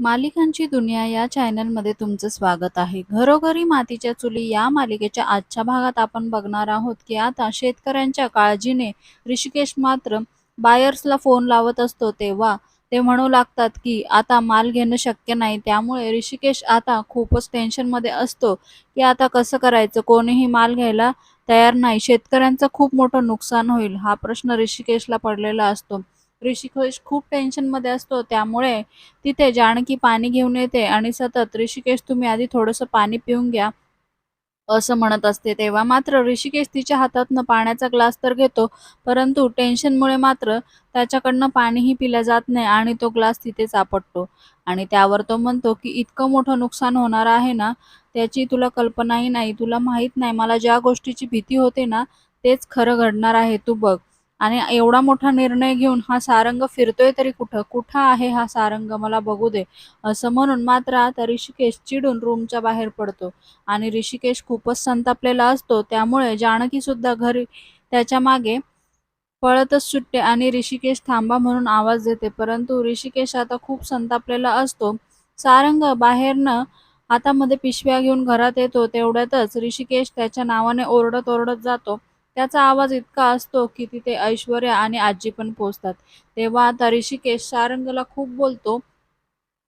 मालिकांची दुनिया या चॅनलमध्ये तुमचं स्वागत आहे. घरोघरी मातीच्या चुली या मालिकेच्या आजच्या भागात आपण बघणार आहोत की आता शेतकऱ्यांच्या काळजीने ऋषिकेश मात्र बायर्सला फोन लावत असतो तेव्हा ते म्हणू लागतात की आता माल घेणं शक्य नाही. त्यामुळे ऋषिकेश आता खूपच टेन्शनमध्ये असतो की आता कसं करायचं? कोणीही माल घ्यायला तयार नाही. शेतकऱ्यांचं खूप मोठं नुकसान होईल हा प्रश्न ऋषिकेशला पडलेला असतो. ऋषिकेश खूप टेन्शनमध्ये असतो. त्यामुळे तिथे जानकी पाणी घेऊन येते आणि सतत ऋषिकेश तुम्ही आधी थोडंसं पाणी पिऊन घ्या असं म्हणत असते तेव्हा. मात्र ऋषिकेश तिच्या हातातनं पाण्याचा ग्लास तर घेतो परंतु टेन्शनमुळे मात्र त्याच्याकडनं पाणीही पिलं जात नाही आणि तो ग्लास तिथेच आपटतो आणि त्यावर तो म्हणतो की इतकं मोठं नुकसान होणार आहे ना त्याची तुला कल्पनाही नाही तुला माहीत नाही मला ज्या गोष्टीची भीती होते ना तेच खरं घडणार आहे तू बघ. आणि एवढा मोठा निर्णय घेऊन हा सारंग फिरतोय तरी कुठं? कुठं आहे हा सारंग? मला बघू दे. असं म्हणून मात्र आता ऋषिकेश चिडून रूमच्या बाहेर पडतो. आणि ऋषिकेश खूपच संतापलेला असतो. त्यामुळे जानकी सुद्धा घरी त्याच्यामागे पळतच सुटते आणि ऋषिकेश थांबा म्हणून आवाज देते. परंतु ऋषिकेश आता खूप संतापलेला असतो. सारंग बाहेरनं हातामध्ये पिशव्या घेऊन घरात येतो. तेवढ्यातच ऋषिकेश त्याच्या नावाने ओरडत ओरडत जातो. त्याचा आवाज इतका असतो की तिथे ऐश्वर्या आणि आजी पण पोचतात तेव्हा आता ऋषिकेश सारंगला खूप बोलतो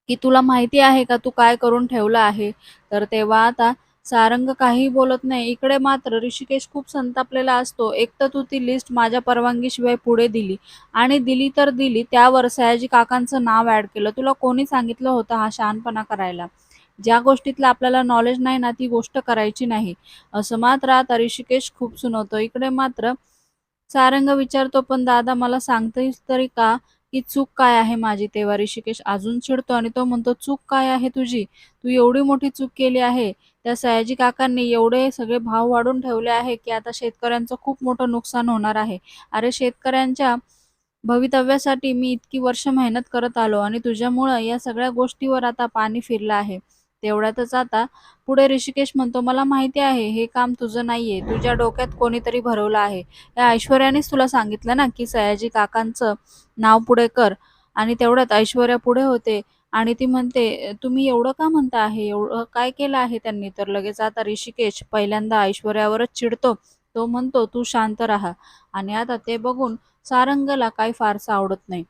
की तुला माहिती आहे का तू काय करून ठेवलं आहे? तर तेव्हा आता सारंग काही बोलत नाही. इकडे मात्र ऋषिकेश खूप संतापलेला असतो. एक तर तू ती लिस्ट माझ्या परवानगीशिवाय पुढे दिली आणि दिली तर दिली. त्यावर सयाजी काकांचं नाव ऍड केलं. तुला कोणी सांगितलं होतं हा शहाणपणा करायला? ज्या गोष्टीतलं आपल्याला नॉलेज नाही ना ती गोष्ट करायची नाही. असं मात्र आता ऋषिकेश खूप सुनवतो. इकडे मात्र सारंग विचारतो पण दादा मला सांगतेस तरी का की चूक काय आहे माझी? तेव्हा ऋषिकेश अजून चिडतो आणि तो म्हणतो चूक काय आहे तुझी? तू एवढी मोठी चूक केली आहे. त्या सयाजी काकांनी एवढे सगळे भाव वाढून ठेवले आहे की आता शेतकऱ्यांचं खूप मोठं नुकसान होणार आहे. अरे शेतकऱ्यांच्या भवितव्यासाठी मी इतकी वर्ष मेहनत करत आलो आणि तुझ्यामुळं या सगळ्या गोष्टीवर आता पाणी फिरलं आहे. तेवढ्यातच आता पुढे ऋषिकेश म्हणतो मला माहिती आहे हे काम तुझं नाहीये. तुझ्या डोक्यात कोणीतरी भरवलं आहे. या ऐश्वर्यानेच तुला सांगितलं ना की सयाजी काकांचं नाव पुढे कर. आणि तेवढ्यात ऐश्वर्या पुढे होते आणि ती म्हणते तुम्ही एवढं का म्हणता आहे? एवढं काय केलं आहे त्यांनी? तर लगेच आता ऋषिकेश पहिल्यांदा ऐश्वर्यावरच चिडतो. तो म्हणतो तू शांत राहा. आणि आता ते बघून सारंगला काही फारसं आवडत नाही.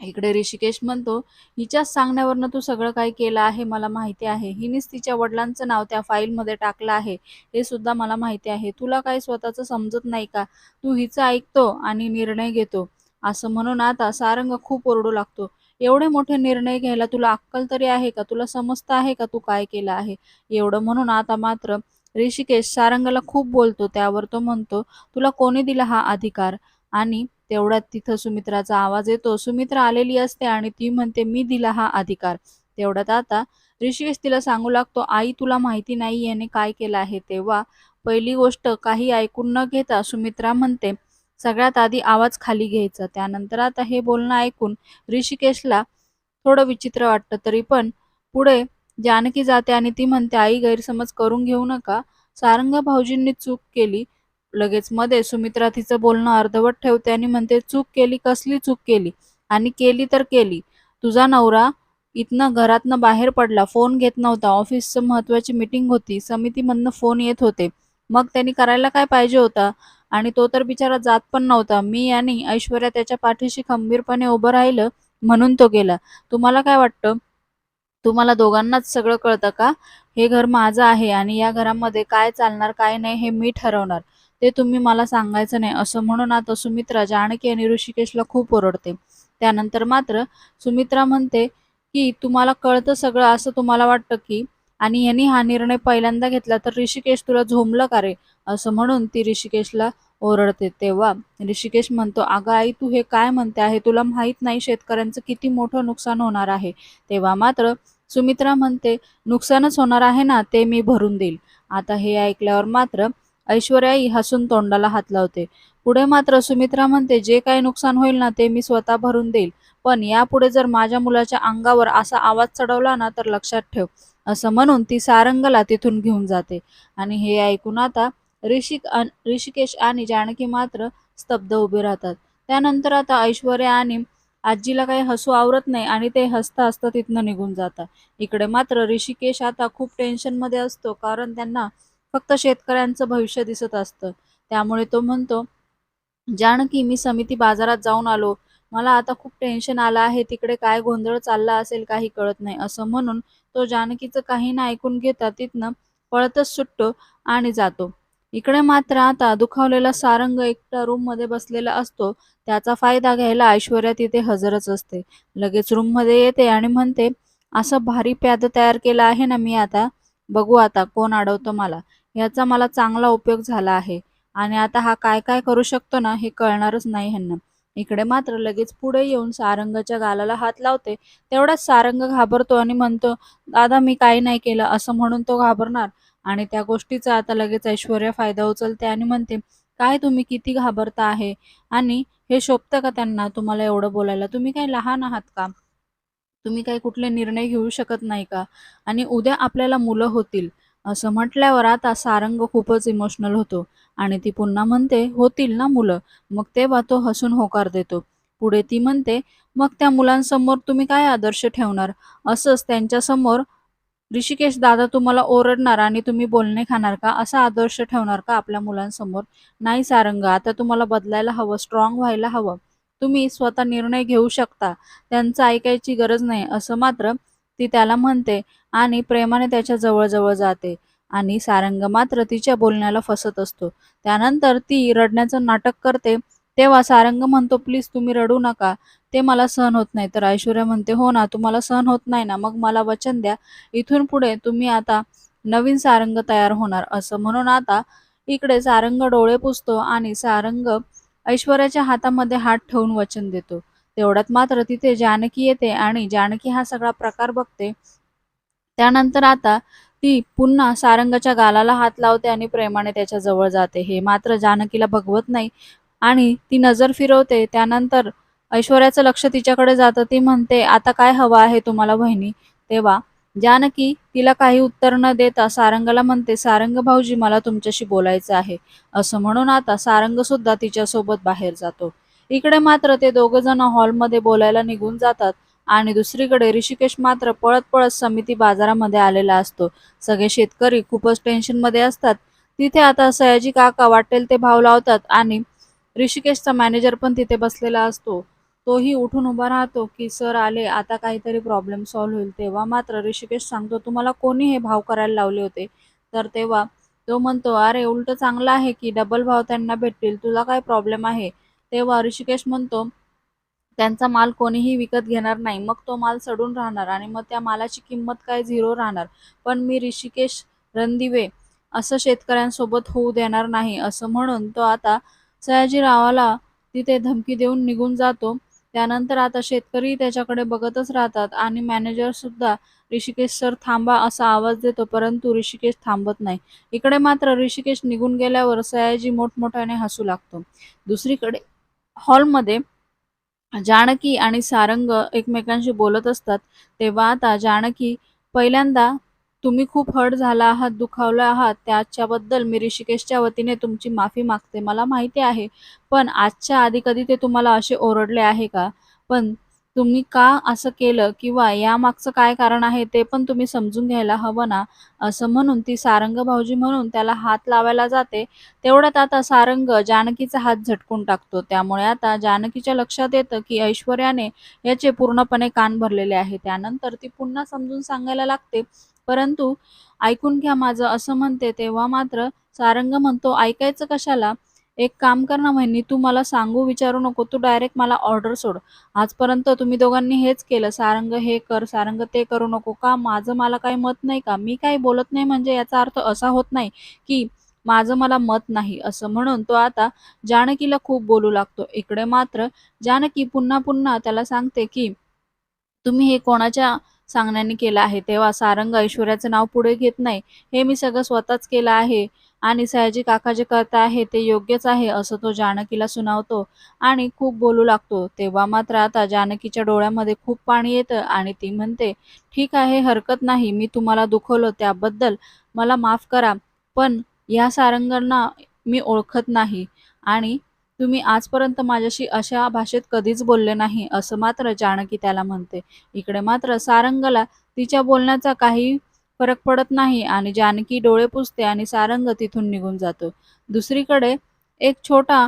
इकडे ऋषिकेश म्हणतो हिच्याच सांगण्यावरनं तू सगळं काही केलं आहे मला माहिती आहे. हिनेच तिच्या वडिलांचं नाव त्या फाईलमध्ये टाकलं आहे. हे सुद्धा मला माहिती आहे. तुला काही स्वतःचं समजत नाही का? तू हिचं ऐकतो आणि निर्णय घेतो. असं म्हणून आता सारंग खूप ओरडू लागतो. एवढे मोठे निर्णय घ्यायला तुला अक्कल तरी आहे का? तुला समजतं आहे का तू काय केलं आहे? एवढं म्हणून आता मात्र ऋषिकेश सारंगला खूप बोलतो. त्यावर तो म्हणतो तुला कोणी दिला हा अधिकार? आणि तेवढ्यात तिथं सुमित्राचा आवाज येतो. सुमित्रा आलेली असते आणि ती म्हणते मी दिला हा अधिकार. तेवढ्यात आता ऋषिकेश तिला सांगू लागतो आई तुला माहिती नाही याने काय केलं आहे. तेव्हा पहिली गोष्ट काही ऐकून न घेता सुमित्रा म्हणते सगळ्यात आधी आवाज खाली घ्यायचा. त्यानंतर आता हे बोलणं ऐकून ऋषिकेशला थोडं विचित्र वाटतं. तरी पण पुढे जानकी जाते आणि ती म्हणते आई गैरसमज करून घेऊ नका. सारंग भाऊजींनी चूक केली लगेच मध्ये सुमित्रा तिचं बोलणं अर्धवट ठेवते आणि म्हणते चूक केली कसली चूक केली? आणि केली तर केली. तुझा नवरा इथनं घरातनं बाहेर पडला. फोन घेत नव्हता. ऑफिसचं महत्वाची मीटिंग होती. समितीमधनं फोन येत होते. मग त्यांनी करायला काय पाहिजे होता? आणि तो तर बिचारा जात पण नव्हता. मी आणि ऐश्वर्या त्याच्या पाठीशी खंबीरपणे उभं राहिलं म्हणून तो गेला. तुम्हाला काय वाटतं? तुम्हाला दोघांनाच सगळं कळतं का? हे घर माझं आहे आणि या घरामध्ये काय चालणार काय नाही हे मी ठरवणार. ते तुम्ही मला सांगायचं नाही. असं म्हणून आता सुमित्रा जानकी आणि ऋषिकेशला खूप ओरडते. त्यानंतर मात्र सुमित्रा म्हणते की तुम्हाला कळतं सगळं असं तुम्हाला वाटतं की आणि यांनी हा निर्णय पहिल्यांदा घेतला तर ऋषिकेश तुला झोंबलं का रे? असं म्हणून ती ऋषिकेशला ओरडते. तेव्हा ऋषिकेश म्हणतो अगं आई तू हे काय म्हणते आहे? तुला माहीत नाही शेतकऱ्यांचं किती मोठं नुकसान होणार आहे. तेव्हा मात्र सुमित्रा म्हणते नुकसानच होणार आहे ना ते मी भरून देईल. आता हे ऐकल्यावर मात्र ऐश्वर्याही हसून तोंडाला हात लावते. पुढे मात्र सुमित्रा म्हणते जे काही नुकसान होईल ना ते मी स्वतः भरून देईल. पण यापुढे जर माझ्या मुलाच्या अंगावर असा आवाज चढवला ना तर लक्षात ठेव. असं म्हणून ती सारंगला तिथून घेऊन जाते. आणि हे ऐकून आता ऋषिक ऋषिकेश आणि जानकी मात्र स्तब्ध उभे राहतात. त्यानंतर आता ऐश्वर्या आणि आजीला काही हसू आवरत नाही आणि ते हसता हसता तिथनं निघून जातात. इकडे मात्र ऋषिकेश आता खूप टेन्शनमध्ये असतो कारण त्यांना फक्त शेतकऱ्यांचं भविष्य दिसत असतं. त्यामुळे तो म्हणतो जानकी मी समिती बाजारात जाऊन आलो. मला आता खूप टेन्शन आलं आहे. तिकडे काय गोंधळ चालला असेल काही कळत नाही. असं म्हणून तो जानकीचं काही ना ऐकून घेता तिथनं पळतच सुटतो आणि जातो. इकडे मात्र आता दुखावलेला सारंग एकटा रूममध्ये बसलेला असतो. त्याचा फायदा घ्यायला ऐश्वर्या तिथे हजरच असते. लगेच रूममध्ये येते आणि म्हणते असं भारी प्याद तयार केलं आहे ना मी आता. बघू आता कोण अडवतं मला. याचा मला चांगला उपयोग झाला आहे. आणि आता हा काय काय करू शकतो ना हे कळणारच नाही ह्यांना. इकडे मात्र लगेच पुढे येऊन सारंगाच्या गालाला हात लावते. तेवढाच सारंग घाबरतो आणि म्हणतो दादा मी काही नाही केलं असं म्हणून तो घाबरणार. आणि त्या गोष्टीचा आता लगेच ऐश्वर्या फायदा उचलते आणि म्हणते काय तुम्ही किती घाबरता आहे? आणि हे शोभतं का त्यांना तुम्हाला एवढं बोलायला? तुम्ही काय लहान आहात का? तुम्ही काही कुठले निर्णय घेऊ शकत नाही का? आणि उद्या आपल्याला मुलं होतील. असं म्हटल्यावर आता सारंग खूपच इमोशनल होतो. आणि ती पुन्हा म्हणते होतील ना मुलं? मग तेव्हा तो हसून होकार देतो. पुढे ती म्हणते मग त्या मुलांसमोर तुम्ही काय आदर्श ठेवणार? असंच त्यांच्यासमोर ऋषिकेश दादा तुम्हाला ओरडणार आणि तुम्ही बोलणे खाणार का? असा आदर्श ठेवणार का आपल्या मुलांसमोर? नाही सारंग आता तुम्हाला बदलायला हवं स्ट्रॉंग व्हायला हवं. तुम्ही स्वतः निर्णय घेऊ शकता. त्यांचं ऐकायची गरज नाही. असं मात्र ती त्याला म्हणते आणि प्रेमाने त्याच्या जवळजवळ जाते आणि सारंग मात्र तिच्या बोलण्याला फसत असतो. त्यानंतर ती रडण्याचं नाटक करते. तेव्हा सारंग म्हणतो प्लीज तुम्ही रडू नका. ते मला सहन होत नाही. तर ऐश्वर्या म्हणते हो ना तुम्हाला सहन होत नाही ना. मग मला वचन द्या. इथून पुढे तुम्ही आता नवीन सारंग तयार होणार. असं म्हणून आता इकडे सारंग डोळे पुसतो आणि सारंग ऐश्वर्याच्या हातामध्ये हात ठेवून वचन देतो. तेवढ्यात मात्र तिथे जानकी येते आणि जानकी हा सगळा प्रकार बघते. त्यानंतर आता ती पुन्हा सारंगाच्या गालाला हात लावते आणि प्रेमाने त्याच्याजवळ जाते. हे मात्र जानकीला भगवत नाही आणि ती नजर फिरवते. त्यानंतर ऐश्वर्याचं लक्ष तिच्याकडे जातं. ती म्हणते आता काय हवं आहे तुम्हाला बहिणी? तेव्हा जानकी तिला काही उत्तर न देता सारंगाला म्हणते सारंग भाऊजी मला तुमच्याशी बोलायचं आहे. असं म्हणून आता सारंग सुद्धा तिच्यासोबत बाहेर जातो. इकडे मात्र ते दोघं जण हॉलमध्ये बोलायला निघून जातात आणि दुसरीकडे ऋषिकेश मात्र पळत पळत समिती बाजारामध्ये आलेला असतो. सगळे शेतकरी खूपच टेन्शनमध्ये असतात. तिथे आता सयाजी काका वाटेल ते भाव लावतात आणि ऋषिकेशचा मॅनेजर पण तिथे बसलेला असतो. तोही उठून उभा राहतो की सर आले आता काहीतरी प्रॉब्लेम सॉल्व्ह होईल. तेव्हा मात्र ऋषिकेश सांगतो तुम्हाला कोणी हे भाव करायला लावले होते? तर तेव्हा तो म्हणतो अरे उलट चांगलं आहे की डबल भाव त्यांना भेटतील. तुला काय प्रॉब्लेम आहे? तेव्हा ऋषिकेश म्हणतो त्यांचा माल कोणीही विकत घेणार नाही. मग तो माल सडून राहणार आणि मग त्या मालाची किंमत काय? झिरो राहणार. पण मी ऋषिकेश रणदिवे असं शेतकऱ्यांसोबत होऊ देणार नाही. असं म्हणून तो आता सयाजीरावाला तिथे धमकी देऊन निघून जातो. त्यानंतर आता शेतकरी त्याच्याकडे बघतच राहतात आणि मॅनेजर सुद्धा ऋषिकेश सर थांबा असा आवाज देतो परंतु ऋषिकेश थांबत नाही. इकडे मात्र ऋषिकेश निघून गेल्यावर सयाजी मोठमोठ्याने हसू लागतो. दुसरीकडे हॉलमध्ये जानकी आणि सारंग एकमेकांशी बोलत असतात तेव्हा आता जानकी पहिल्यांदा तुम्ही खूप हर्ट झाला आहात दुखावला आहात त्याच्याबद्दल मी ऋषिकेशच्या वतीने तुमची माफी मागते मला माहिती आहे पण आजच्या आधी कधी ते तुम्हाला असे ओरडले आहे का? पण तुम्ही का असं केलं? किंवा यामागचं काय कारण आहे ते पण तुम्ही समजून घ्यायला हवं ना? असं म्हणून ती सारंग भाऊजी म्हणून त्याला हात लावायला जाते. तेवढ्यात आता सारंग जानकीचा हात झटकून टाकतो. त्यामुळे आता जानकीच्या लक्षात येतं की ऐश्वर्याने याचे पूर्णपणे कान भरलेले आहे. त्यानंतर ती पुन्हा समजून सांगायला लागते परंतु ऐकून घ्या माझं असं म्हणते. तेव्हा मात्र सारंग म्हणतो ऐकायचं कशाला? एक काम कर ना बहिणी तू मला सांगू विचारू नको तू डायरेक्ट मला ऑर्डर सोड. आजपर्यंत तुम्ही दोघांनी हेच केलं सारंग हे कर सारंग ते करू नको का? माझं मला काही मत नाही का? मी काही बोलत नाही म्हणजे याचा अर्थ असा होत नाही की माझं मला मत नाही असं म्हणून तो आता जानकीला खूप बोलू लागतो. इकडे मात्र जानकी पुन्हा पुन्हा त्याला सांगते की तुम्ही हे कोणाच्या सांगण्याने केलं आहे? तेव्हा सारंग ऐश्वर्याचं नाव पुढे घेत नाही. हे मी सगळं स्वतःच केलं आहे. आणि सयाजी काका जे करत आहे ते योग्यच आहे असं तो जानकीला सुनावतो आणि खूप बोलू लागतो. तेव्हा मात्र आता जानकीच्या डोळ्यामध्ये खूप पाणी येतं आणि ती म्हणते ठीक आहे हरकत नाही मी तुम्हाला दुखवलं त्याबद्दल मला माफ करा पण या सारंगांना मी ओळखत नाही आणि तुम्ही आजपर्यंत माझ्याशी अशा भाषेत कधीच बोलले नाही असं मात्र जानकी त्याला म्हणते. इकडे मात्र सारंगला तिच्या बोलण्याचा काही फरक पडत नाही आणि जानकी डोळे पुसते आणि सारंग तिथून निघून जातो. दुसरीकडे एक छोटा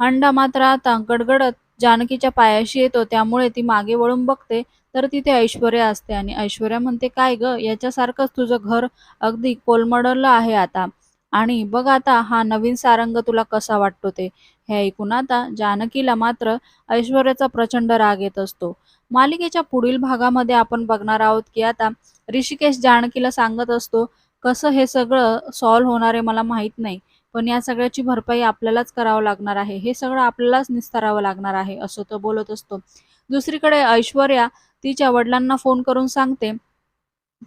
अंडा मात्र आता गडगडत जानकीच्या पायाशी येतो. त्यामुळे ती मागे वळून बघते तर तिथे ऐश्वर्या असते. आणि ऐश्वर्या म्हणते काय ग याच्यासारखंच तुझं घर अगदी कोलमडलं आहे आता. आणि बघ आता हा नवीन सारंग तुला कसा वाटतो ते. हे ऐकून आता जानकीला मात्र ऐश्वर्याचा प्रचंड राग येत असतो. मालिकेच्या पुढील भागामध्ये आपण बघणार आहोत की आता ऋषिकेश जानकीला सांगत असतो कसं हे सगळं सॉल्व्ह होणार आहे मला माहीत नाही पण या सगळ्याची भरपाई आपल्यालाच करावं लागणार आहे हे सगळं आपल्यालाच निस्तारावं लागणार आहे असं तो बोलत असतो. दुसरीकडे ऐश्वर्या तिच्या वडिलांना फोन करून सांगते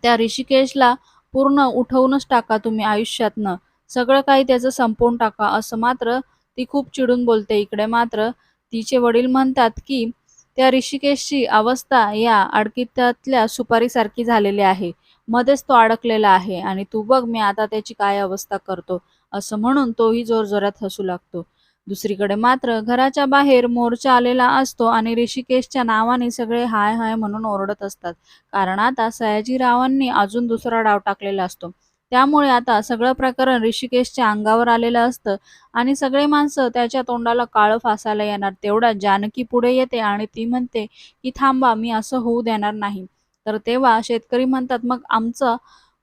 त्या ऋषिकेशला पूर्ण उठवूनच टाका तुम्ही आयुष्यातनं सगळं काही त्याचं संपवून टाका असं मात्र ती खूप चिडून बोलते इकडे. मात्र तिचे वडील म्हणतात की त्या ऋषिकेशची अवस्था या अडकित्यातल्या सुपारीसारखी झालेली आहे. मध्येच तो अडकलेला आहे आणि तू बघ मी आता त्याची काय अवस्था करतो असं म्हणून तोही जोरजोरात हसू लागतो. दुसरीकडे मात्र घराच्या बाहेर मोर्चा आलेला असतो आणि ऋषिकेशच्या नावाने सगळे हाय हाय म्हणून ओरडत असतात. कारण आता सयाजीरावांनी अजून दुसरा डाव टाकलेला असतो. त्यामुळे आता सगळं प्रकरण ऋषिकेशच्या अंगावर आलेलं असतं आणि सगळे माणसं त्याच्या तोंडाला काळं फासायला येणार. तेवढा जानकी पुढे येते आणि ती म्हणते की थांबा मी असं होऊ देणार नाही. तर तेव्हा शेतकरी म्हणतात मग आमचं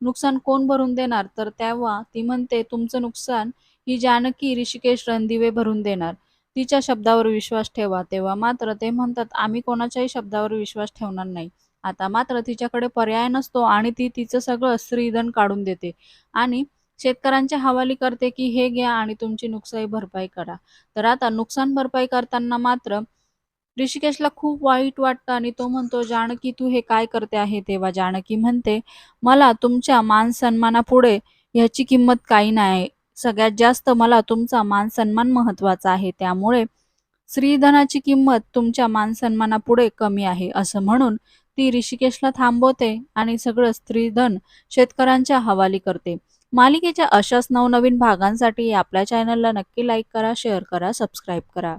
नुकसान कोण भरून देणार? तर तेव्हा ती म्हणते तुमचं नुकसान ही जानकी ऋषिकेश रणदिवे भरून देणार. तिच्या शब्दावर विश्वास ठेवा. तेव्हा मात्र ते म्हणतात आम्ही कोणाच्याही शब्दावर विश्वास ठेवणार नाही. आता मात्र तिच्याकडे पर्याय नसतो आणि ती तिचं सगळं स्त्रीधन काढून देते. आणि शेतकऱ्यांच्या हवाली करते की हे घ्या आणि तुमची नुकसान भरपाई करा. तर आता नुकसान भरपाई करताना मात्र ऋषिकेशला खूप वाईट वाटतं आणि तो म्हणतो जानकी तू हे काय करते आहे? तेव्हा जानकी म्हणते मला तुमच्या मान सन्मानापुढे ह्याची किंमत काही नाही. सगळ्यात जास्त मला तुमचा मान सन्मान महत्त्वाचा आहे. त्यामुळे स्त्रीधनाची किंमत तुमच्या मान सन्मानापुढे कमी आहे. असं म्हणून ती ऋषिकेशला थांबवते आणि सगळं स्त्रीधन शेतकऱ्यांच्या हवाली करते. मालिकेच्या अशाच नवनवीन भागांसाठी आपल्या चॅनलला नक्की लाईक करा शेअर करा सबस्क्राईब करा.